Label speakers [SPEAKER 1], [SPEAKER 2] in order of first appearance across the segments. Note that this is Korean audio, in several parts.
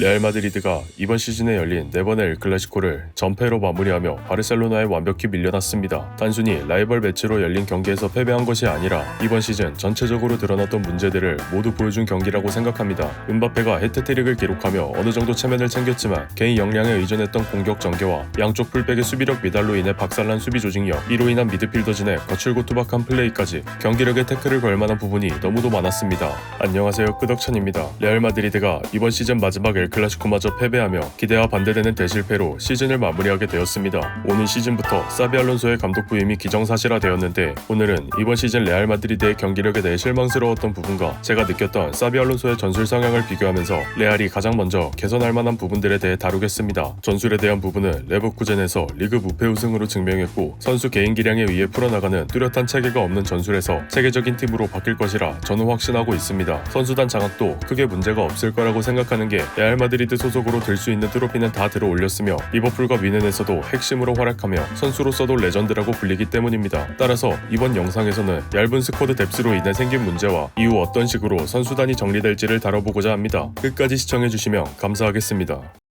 [SPEAKER 1] 레알 마드리드가 이번 시즌에 열린 네 번의 엘클라시코를 전패로 마무리하며 바르셀로나에 완벽히 밀려났습니다. 단순히 라이벌 매치로 열린 경기에서 패배한 것이 아니라 이번 시즌 전체적으로 드러났던 문제들을 모두 보여준 경기라고 생각합니다. 은바페가 해트트릭을 기록하며 어느 정도 체면을 챙겼지만 개인 역량에 의존했던 공격 전개와 양쪽 풀백의 수비력 미달로 인해 박살난 수비 조직력, 이로 인한 미드필더진의 거칠고 투박한 플레이까지 경기력에 태클을 걸 만한 부분이 너무도 많았습니다. 안녕하세요 끄덕천입니다. 레알 마드리드가 이번 시즌 마지막 엘 클라시코마저 패배하며 기대와 반대되는 대실패로 시즌을 마무리하게 되었습니다. 오는 시즌부터 사비 알론소의 감독 부임이 기정사실화되었는데 오늘은 이번 시즌 레알 마드리드의 경기력에 대해 실망스러웠던 부분과 제가 느꼈던 사비 알론소의 전술 성향을 비교하면서 레알이 가장 먼저 개선할 만한 부분들에 대해 다루겠습니다. 전술에 대한 부분은 레버쿠젠에서 리그 무패 우승으로 증명했고 선수 개인 기량에 의해 풀어나가는 뚜렷한 체계가 없는 전술에서 체계적인 팀으로 바뀔 것이라 저는 확신하고 있습니다. 선수단 장악도 크게 문제가 없을 거라고 생각하는 게 레알 마드리드 소속으로 들 수 있는 트로피는 다 들어 올렸으며 리버풀과 미넨에서도 핵심으로 활약하며 선수로서도 레전드라고 불리기 때문입니다. 따라서 이번 영상에서는 얇은 스쿼드 뎁스로 인해 생긴 문제와 이후 어떤 식으로 선수단이 정리될지를 다뤄보고자 합니다. 끝까지 시청해주시면 감사하겠습니다.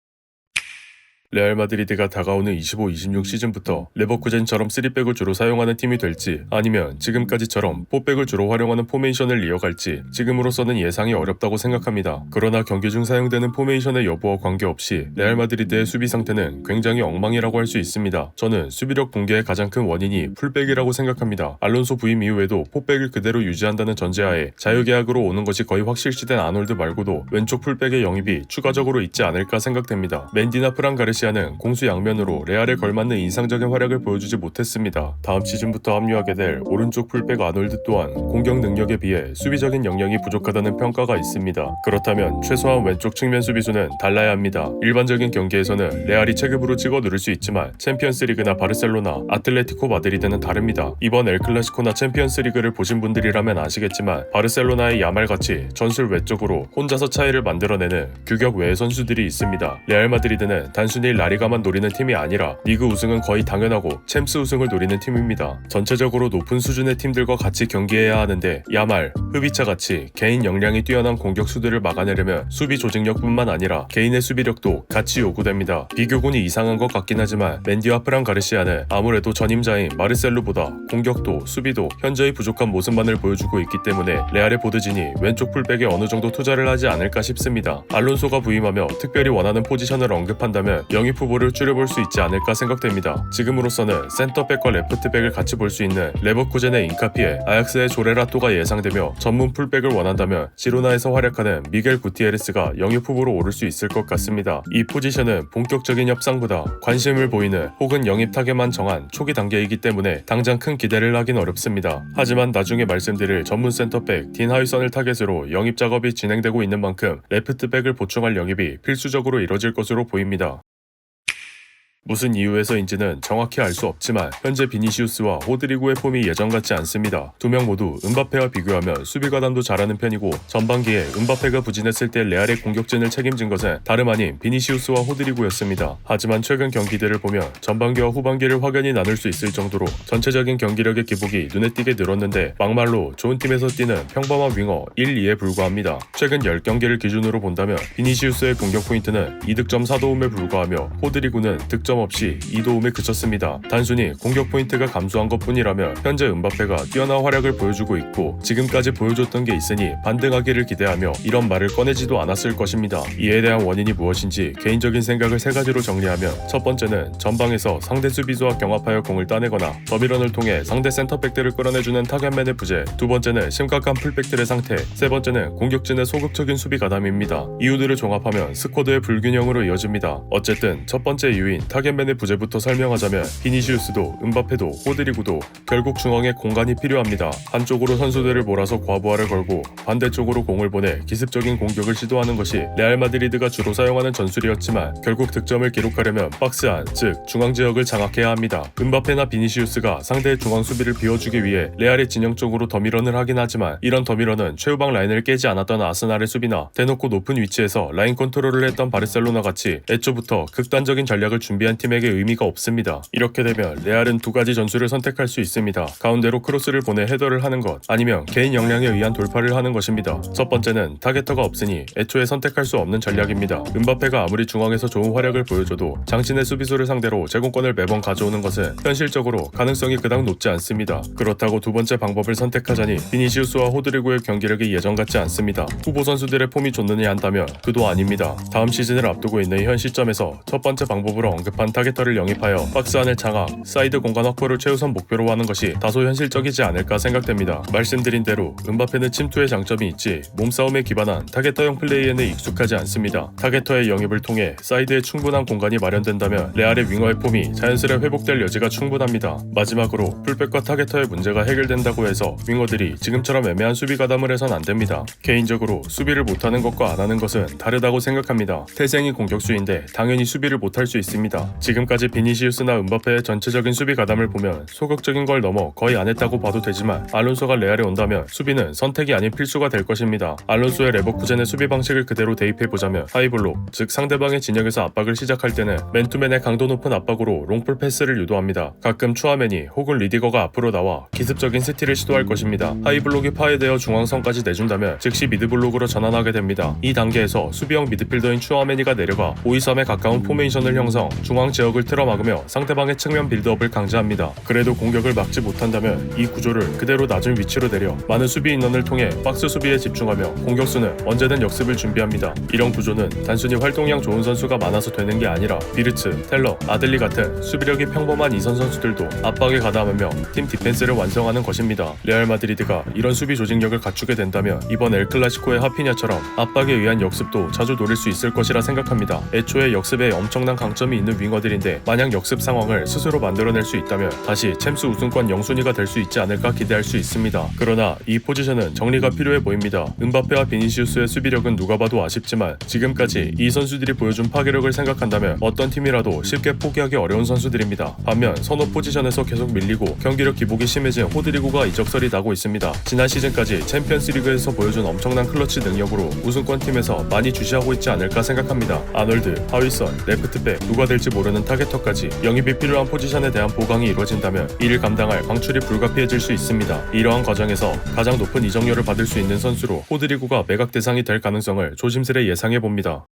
[SPEAKER 1] 레알 마드리드가 다가오는 25-26 시즌부터 레버쿠젠처럼 3백을 주로 사용하는 팀이 될지 아니면 지금까지처럼 4백을 주로 활용하는 포메이션을 이어갈지 지금으로서는 예상이 어렵다고 생각합니다. 그러나 경기 중 사용되는 포메이션의 여부와 관계없이 레알 마드리드의 수비 상태는 굉장히 엉망이라고 할 수 있습니다. 저는 수비력 붕괴의 가장 큰 원인이 풀백이라고 생각합니다. 알론소 부임 이후에도 4백을 그대로 유지한다는 전제하에 자유계약으로 오는 것이 거의 확실시된 아놀드 말고도 왼쪽 풀백의 영입이 추가적으로 있지 않을까 생각됩니다. 맨디나 프랑 가르시 아는 공수 양면으로 레알에 걸맞는 인상적인 활약을 보여주지 못했습니다. 다음 시즌부터 합류하게 될 오른쪽 풀백 아놀드 또한 공격 능력에 비해 수비적인 역량이 부족하다는 평가가 있습니다. 그렇다면 최소한 왼쪽 측면 수비수는 달라야 합니다. 일반적인 경기에서는 레알이 체급으로 찍어 누를 수 있지만 챔피언스리그나 바르셀로나, 아틀레티코 마드리드는 다릅니다. 이번 엘클라시코나 챔피언스리그를 보신 분들이라면 아시겠지만 바르셀로나의 야말같이 전술 외적으로 혼자서 차이를 만들어내는 규격 외의 선수들이 있습니다. 레알 마드리드는 단순히 라리가만 노리는 팀이 아니라 리그 우승은 거의 당연하고 챔스 우승을 노리는 팀입니다. 전체적으로 높은 수준의 팀들과 같이 경기해야 하는데 야말, 흐비차 같이 개인 역량이 뛰어난 공격수들을 막아내려면 수비 조직력뿐만 아니라 개인의 수비력도 같이 요구됩니다. 비교군이 이상한 것 같긴 하지만 맨디와 프랑 가르시아는 아무래도 전임자인 마르셀루보다 공격도 수비도 현저히 부족한 모습만을 보여주고 있기 때문에 레알의 보드진이 왼쪽 풀백에 어느 정도 투자를 하지 않을까 싶습니다. 알론소가 부임하며 특별히 원하는 포지션을 언급한다면 영입 후보를 줄여볼 수 있지 않을까 생각됩니다. 지금으로서는 센터백과 레프트백을 같이 볼 수 있는 레버쿠젠의 인카피에 아약스의 조레라토가 예상되며 전문 풀백을 원한다면 지로나에서 활약하는 미겔 구티에레스가 영입 후보로 오를 수 있을 것 같습니다. 이 포지션은 본격적인 협상보다 관심을 보이는 혹은 영입 타겟만 정한 초기 단계이기 때문에 당장 큰 기대를 하긴 어렵습니다. 하지만 나중에 말씀드릴 전문 센터백 딘 하위선을 타겟으로 영입 작업이 진행되고 있는 만큼 레프트백을 보충할 영입이 필수적으로 이뤄질 것으로 보입니다. 무슨 이유에서인지는 정확히 알 수 없지만 현재 비니시우스와 호드리고의 폼이 예전 같지 않습니다. 두 명 모두 은바페와 비교하면 수비 가담도 잘하는 편이고 전반기에 은바페가 부진했을 때 레알의 공격진을 책임진 것은 다름 아닌 비니시우스와 호드리고였습니다. 하지만 최근 경기들을 보면 전반기와 후반기를 확연히 나눌 수 있을 정도로 전체적인 경기력의 기복이 눈에 띄게 늘었는데 막말로 좋은 팀에서 뛰는 평범한 윙어 1, 2에 불과합니다. 최근 10경기를 기준으로 본다면 비니시우스의 공격 포인트는 2득점 4도움에 불과하며 호드리고는 득점 없이 2도움에 그쳤습니다. 단순히 공격 포인트가 감소한 것 뿐이라면 현재 은바페가 뛰어난 활약을 보여주고 있고 지금까지 보여줬던 게 있으니 반등하기를 기대하며 이런 말을 꺼내지도 않았을 것입니다. 이에 대한 원인이 무엇인지 개인적인 생각을 세 가지로 정리하면 첫 번째는 전방에서 상대 수비수와 경합하여 공을 따내거나 더미런을 통해 상대 센터백들을 끌어내주는 타겟맨의 부재 두 번째는 심각한 풀백들의 상태 세 번째는 공격진의 소극적인 수비 가담입니다. 이유들을 종합하면 스쿼드의 불균형으로 이어집니다. 어쨌든 첫 번째 이유인 타겟 맨의 부재부터 설명하자면 비니시우스도 은바페도 호드리구도 결국 중앙에 공간이 필요합니다. 한쪽으로 선수들을 몰아서 과부하를 걸고 반대쪽으로 공을 보내 기습적인 공격을 시도하는 것이 레알 마드리드가 주로 사용하는 전술이었지만 결국 득점을 기록하려면 박스 안, 즉 중앙 지역을 장악해야 합니다. 은바페나 비니시우스가 상대의 중앙 수비를 비워주기 위해 레알의 진영 쪽으로 더미런을 하긴 하지만 이런 더미런은 최후방 라인을 깨지 않았던 아스날의 수비나 대놓고 높은 위치에서 라인 컨트롤을 했던 바르셀로나 같이 애초부터 극단적인 전략을 준비한 유리한 팀에게 의미가 없습니다. 이렇게 되면 레알은 두 가지 전술을 선택할 수 있습니다. 가운데로 크로스를 보내 헤더를 하는 것, 아니면 개인 역량에 의한 돌파를 하는 것입니다. 첫 번째는 타겟터가 없으니 애초에 선택할 수 없는 전략입니다. 은바페가 아무리 중앙에서 좋은 활약을 보여줘도 장신의 수비수를 상대로 제공권을 매번 가져오는 것은 현실적으로 가능성이 그닥 높지 않습니다. 그렇다고 두 번째 방법을 선택하자니 비니시우스와 호드리고의 경기력이 예전 같지 않습니다. 후보 선수들의 폼이 좋느냐 한다면 그도 아닙니다. 다음 시즌을 앞두고 있는 현 시점에서 첫 번째 방법으로 언급한 타겟터를 영입하여 박스 안을 장악, 사이드 공간 확보를 최우선 목표로 하는 것이 다소 현실적이지 않을까 생각됩니다. 말씀드린 대로 은바페는 침투의 장점이 있지 몸싸움에 기반한 타겟터형 플레이에는 익숙하지 않습니다. 타겟터의 영입을 통해 사이드에 충분한 공간이 마련된다면 레알의 윙어의 폼이 자연스레 회복될 여지가 충분합니다. 마지막으로 풀백과 타겟터의 문제가 해결된다고 해서 윙어들이 지금처럼 애매한 수비 가담을 해선 안 됩니다. 개인적으로 수비를 못하는 것과 안 하는 것은 다르다고 생각합니다. 태생이 공격수인데 당연히 수비를 못할 수 있습니다. 지금까지 비니시우스나 은바페의 전체적인 수비 가담을 보면 소극적인 걸 넘어 거의 안 했다고 봐도 되지만 알론소가 레알에 온다면 수비는 선택이 아닌 필수가 될 것입니다. 알론소의 레버쿠젠의 수비 방식을 그대로 대입해 보자면 하이블록, 즉 상대방의 진영에서 압박을 시작할 때는 맨투맨의 강도 높은 압박으로 롱풀 패스를 유도합니다. 가끔 추아맨이 혹은 리디거가 앞으로 나와 기습적인 스틸을 시도할 것입니다. 하이블록이 파괴되어 중앙선까지 내준다면 즉시 미드블록으로 전환하게 됩니다. 이 단계에서 수비형 미드필더인 추아맨이가 내려가 5-2-3에 가까운 포메이션을 형성, 중앙 지역을 틀어막으며 상대방의 측면 빌드업을 강제합니다. 그래도 공격을 막지 못한다면 이 구조를 그대로 낮은 위치로 내려 많은 수비 인원을 통해 박스 수비에 집중하며 공격수는 언제든 역습을 준비합니다. 이런 구조는 단순히 활동량 좋은 선수가 많아서 되는 게 아니라 비르츠, 텔러, 아들리 같은 수비력이 평범한 이선 선수들도 압박에 가담하며 팀 디펜스를 완성하는 것입니다. 레알 마드리드가 이런 수비 조직력을 갖추게 된다면 이번 엘 클라시코의 하피냐처럼 압박에 의한 역습도 자주 노릴 수 있을 것이라 생각합니다. 애초에 역습에 엄청난 강점이 있는 윙어들인데 만약 역습 상황을 스스로 만들어낼 수 있다면 다시 챔스 우승권 영순위가 될 수 있지 않을까 기대할 수 있습니다. 그러나 이 포지션은 정리가 필요해 보입니다. 은바페와 비니시우스의 수비력은 누가 봐도 아쉽지만 지금까지 이 선수들이 보여준 파괴력을 생각한다면 어떤 팀이라도 쉽게 포기하기 어려운 선수들입니다. 반면 선호 포지션에서 계속 밀리고 경기력 기복이 심해진 호드리고가 이적설이 나고 있습니다. 지난 시즌까지 챔피언스리그에서 보여준 엄청난 클러치 능력으로 우승권 팀에서 많이 주시하고 있지 않을까 생각합니다. 아놀드, 하위선, 레프트백 누가 될지 모르는 타겟터까지 영입이 필요한 포지션에 대한 보강이 이루어진다면 이를 감당할 방출이 불가피해질 수 있습니다. 이러한 과정에서 가장 높은 이적료를 받을 수 있는 선수로 호드리고가 매각 대상이 될 가능성을 조심스레 예상해 봅니다.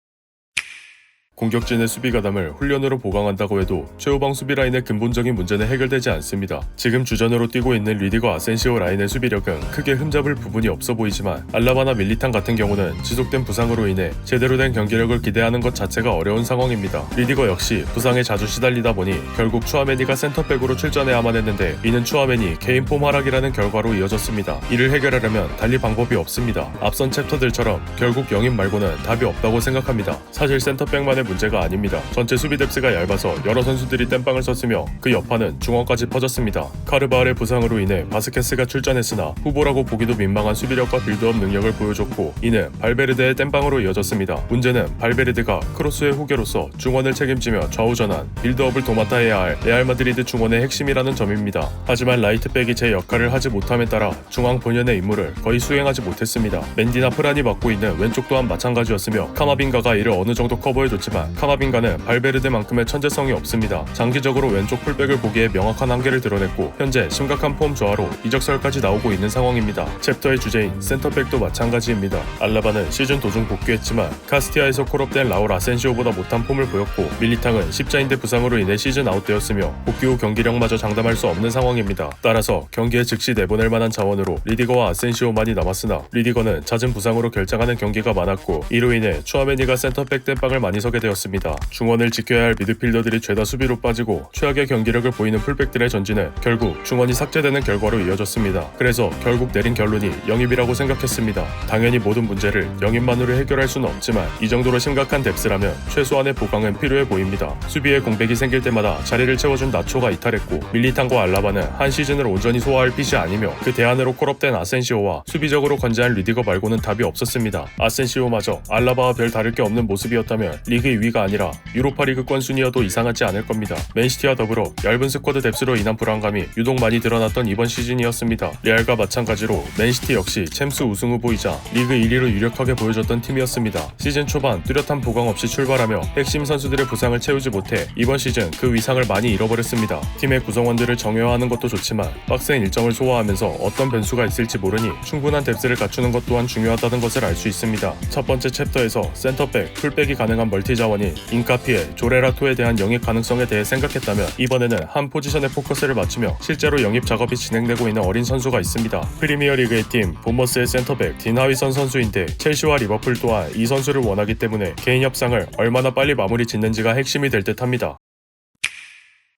[SPEAKER 1] 공격진의 수비 가담을 훈련으로 보강한다고 해도 최후방 수비 라인의 근본적인 문제는 해결되지 않습니다. 지금 주전으로 뛰고 있는 리디거 아센시오 라인의 수비력은 크게 흠잡을 부분이 없어 보이지만 알라바나 밀리탄 같은 경우는 지속된 부상으로 인해 제대로 된 경기력을 기대하는 것 자체가 어려운 상황입니다. 리디거 역시 부상에 자주 시달리다 보니 결국 추아메니가 센터백으로 출전해야만 했는데 이는 추아메니 개인 폼 하락이라는 결과로 이어졌습니다. 이를 해결하려면 달리 방법이 없습니다. 앞선 챕터들처럼 결국 영입 말고는 답이 없다고 생각합니다. 사실 센터백만의 문제가 아닙니다. 전체 수비 뎁스가 얇아서 여러 선수들이 땜빵을 썼으며 그 여파는 중원까지 퍼졌습니다. 카르바알의 부상으로 인해 바스케스가 출전했으나 후보라고 보기도 민망한 수비력과 빌드업 능력을 보여줬고 이는 발베르데의 땜빵으로 이어졌습니다. 문제는 발베르데가 크로스의 후계로서 중원을 책임지며 좌우 전환, 빌드업을 도맡아 해야 할 레알 마드리드 중원의 핵심이라는 점입니다. 하지만 라이트백이 제 역할을 하지 못함에 따라 중앙 본연의 임무를 거의 수행하지 못했습니다. 맨디나 프란이 맡고 있는 왼쪽 또한 마찬가지였으며 카마빈가가 이를 어느 정도 커버해줬지만 카마빈가는 발베르데만큼의 천재성이 없습니다. 장기적으로 왼쪽 풀백을 보기에 명확한 한계를 드러냈고 현재 심각한 폼 저하로 이적설까지 나오고 있는 상황입니다. 챕터의 주제인 센터백도 마찬가지입니다. 알라바는 시즌 도중 복귀했지만 카스티아에서 콜업된 라울 아센시오보다 못한 폼을 보였고 밀리탕은 십자인대 부상으로 인해 시즌 아웃되었으며 복귀 후 경기력마저 장담할 수 없는 상황입니다. 따라서 경기에 즉시 내보낼 만한 자원으로 리디거와 아센시오만이 남았으나 리디거는 잦은 부상으로 결장하는 경기가 많았고 이로 인해 추아메니가 센터백 땜빵을 많이 서게 되었습니다. 중원을 지켜야 할 미드필더들이 죄다 수비로 빠지고 최악의 경기력을 보이는 풀백들의 전진은 결국 중원이 삭제되는 결과로 이어졌습니다. 그래서 결국 내린 결론이 영입이라고 생각했습니다. 당연히 모든 문제를 영입만으로 해결할 수는 없지만 이 정도로 심각한 뎁스라면 최소한의 보강은 필요해 보입니다. 수비에 공백이 생길 때마다 자리를 채워준 나초가 이탈했고 밀리탄과 알라바는 한 시즌을 온전히 소화할 핏이 아니며 그 대안으로 콜업된 아센시오와 수비적으로 건재한 리디거 말고는 답이 없었습니다. 아센시오마저 알라바와 별 다를 게 없는 모습이었다면 리그 2 위가 아니라 유로파리그 권 순위여도 이상하지 않을 겁니다. 맨시티와 더불어 얇은 스쿼드 뎁스로 인한 불안감이 유독 많이 드러났던 이번 시즌이었습니다. 레알과 마찬가지로 맨시티 역시 챔스 우승 후보이자 리그 1위로 유력하게 보여줬던 팀이었습니다. 시즌 초반 뚜렷한 보강 없이 출발하며 핵심 선수들의 부상을 채우지 못해 이번 시즌 그 위상을 많이 잃어버렸습니다. 팀의 구성원들을 정예화하는 것도 좋지만 빡센 일정을 소화하면서 어떤 변수가 있을지 모르니 충분한 뎁스를 갖추는 것 또한 중요하다는 것을 알 수 있습니다. 첫 번째 챕터에서 센터백, 풀백이 가능한 멀티 자원인 인카피에 조레라토에 대한 영입 가능성에 대해 생각했다면 이번에는 한 포지션에 포커스를 맞추며 실제로 영입 작업이 진행되고 있는 어린 선수가 있습니다. 프리미어리그의 팀 본머스의 센터백 딘하위선 선수인데 첼시와 리버풀 또한 이 선수를 원하기 때문에 개인 협상을 얼마나 빨리 마무리 짓는지가 핵심이 될 듯합니다.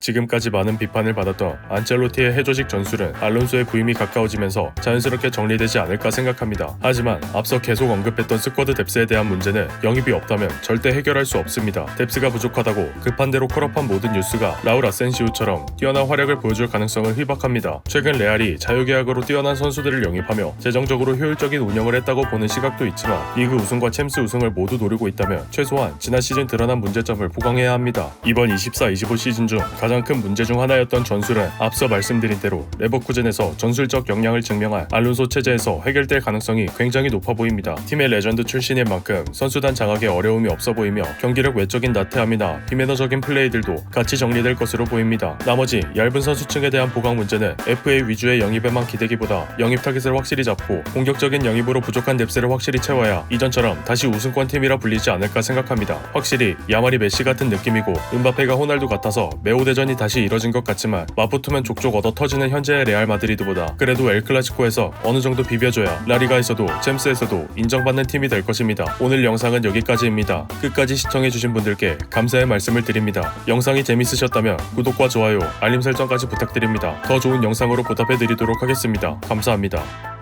[SPEAKER 1] 지금까지 많은 비판을 받았던 안첼로티의 해조식 전술은 알론소의 부임이 가까워지면서 자연스럽게 정리되지 않을까 생각합니다. 하지만 앞서 계속 언급했던 스쿼드 뎁스에 대한 문제는 영입이 없다면 절대 해결할 수 없습니다. 뎁스가 부족하다고 급한 대로 콜업한 모든 뉴스가 라울 아센시우처럼 뛰어난 활약을 보여줄 가능성을 희박합니다. 최근 레알이 자유계약으로 뛰어난 선수들을 영입하며 재정적으로 효율적인 운영을 했다고 보는 시각도 있지만 리그 우승과 챔스 우승을 모두 노리고 있다면 최소한 지난 시즌 드러난 문제점을 보강해야 합니다. 이번 24-25 시즌 중 가장 큰 문제 중 하나였던 전술은 앞서 말씀드린 대로 레버쿠젠에서 전술적 역량을 증명한 알론소 체제에서 해결될 가능성이 굉장히 높아 보입니다. 팀의 레전드 출신인 만큼 선수단 장악에 어려움이 없어 보이며 경기력 외적인 나태함이나 비매너적인 플레이들도 같이 정리될 것으로 보입니다. 나머지 얇은 선수층에 대한 보강 문제는 FA 위주의 영입에만 기대기보다 영입 타깃을 확실히 잡고 공격적인 영입으로 부족한 뎁스를 확실히 채워야 이전처럼 다시 우승권 팀이라 불리지 않을까 생각합니다. 확실히 야말이 메시 같은 느낌이고 은바페가 호날두 같아서 매우 대전 이 다시 이뤄진 것 같지만 맞붙으면 족족 얻어 터지는 현재의 레알 마드리드보다 그래도 엘 클라시코에서 어느 정도 비벼줘야 라리가에서도 챔스에서도 인정받는 팀이 될 것입니다. 오늘 영상은 여기까지입니다. 끝까지 시청해주신 분들께 감사의 말씀을 드립니다. 영상이 재밌으셨다면 구독과 좋아요, 알림 설정까지 부탁드립니다. 더 좋은 영상으로 보답해드리도록 하겠습니다. 감사합니다.